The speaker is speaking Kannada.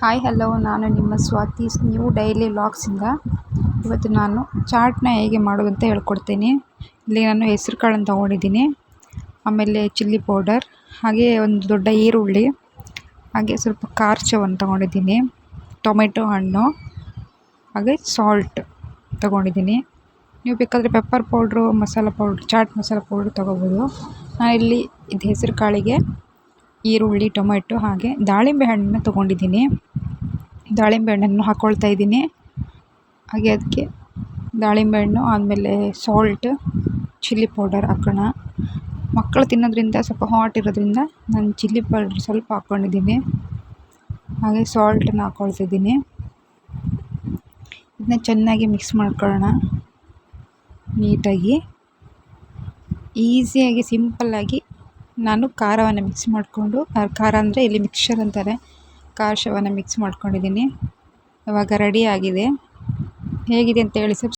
ಹಾಯ್ ಹಲೋ ನಾನು ನಿಮ್ಮ ಸ್ವಾತಿ. ನ್ಯೂ ಡೈಲಿ ವ್ಲಾಗ್ಸಿಂದ ಇವತ್ತು ನಾನು ಚಾಟ್ನ ಹೇಗೆ ಮಾಡೋದು ಅಂತ ಹೇಳ್ಕೊಡ್ತೀನಿ. ಇಲ್ಲಿ ನಾನು ಹೆಸ್ರು ಕಾಳನ್ನು ತೊಗೊಂಡಿದ್ದೀನಿ. ಆಮೇಲೆ ಚಿಲ್ಲಿ ಪೌಡರ್ ಹಾಗೆ ಒಂದು ದೊಡ್ಡ ಈರುಳ್ಳಿ, ಹಾಗೆ ಸ್ವಲ್ಪ ಖಾರ್ಚವನ್ನು ತೊಗೊಂಡಿದ್ದೀನಿ. ಟೊಮೆಟೊ ಹಣ್ಣು, ಹಾಗೆ ಸಾಲ್ಟ್ ತೊಗೊಂಡಿದ್ದೀನಿ. ನೀವು ಬೇಕಾದರೆ pepper powder masala powder chaat masala powder ತೊಗೋಬೋದು. ನಾನಿಲ್ಲಿ ಇದು ಹೆಸ್ರು ಕಾಳಿಗೆ ಈರುಳ್ಳಿ, ಟೊಮೆಟೊ, ಹಾಗೆ ದಾಳಿಂಬೆ ಹಣ್ಣನ್ನು ತೊಗೊಂಡಿದ್ದೀನಿ. ದಾಳಿಂಬೆ ಹಣ್ಣನ್ನು ಹಾಕ್ಕೊಳ್ತಾ ಇದ್ದೀನಿ. ಹಾಗೆ ಅದಕ್ಕೆ ದಾಳಿಂಬೆ ಹಣ್ಣು ಆಮೇಲೆ ಸಾಲ್ಟ್ ಚಿಲ್ಲಿ ಪೌಡರ್ ಹಾಕೋಣ. ಮಕ್ಕಳು ತಿನ್ನೋದ್ರಿಂದ ಸ್ವಲ್ಪ ಹಾಟ್ ಇರೋದ್ರಿಂದ ನಾನು ಚಿಲ್ಲಿ ಪೌಡ್ರ್ ಸ್ವಲ್ಪ ಹಾಕ್ಕೊಂಡಿದ್ದೀನಿ ಹಾಗೆ ಸಾಲ್ಟನ್ನು ಹಾಕ್ಕೊಳ್ತಿದ್ದೀನಿ ಇದನ್ನ ಚೆನ್ನಾಗಿ ಮಿಕ್ಸ್ ಮಾಡ್ಕೊಳ್ಳೋಣ. ನೀಟಾಗಿ. ಈಸಿಯಾಗಿ ಸಿಂಪಲ್ಲಾಗಿ ನಾನು ಖಾರವನ್ನು ಮಿಕ್ಸ್ ಮಾಡಿಕೊಂಡು, ಖಾರ ಅಂದರೆ ಇಲ್ಲಿ ಮಿಕ್ಸ್ಚರ್ ಅಂತಾರೆ. ಖಾರಶವನ್ನು ಮಿಕ್ಸ್ ಮಾಡ್ಕೊಂಡಿದ್ದೀನಿ. ಇವಾಗ ರೆಡಿ ಆಗಿದೆ. ಹೇಗಿದೆ ಅಂತ ಹೇಳಿ ಸಬ್ಸ್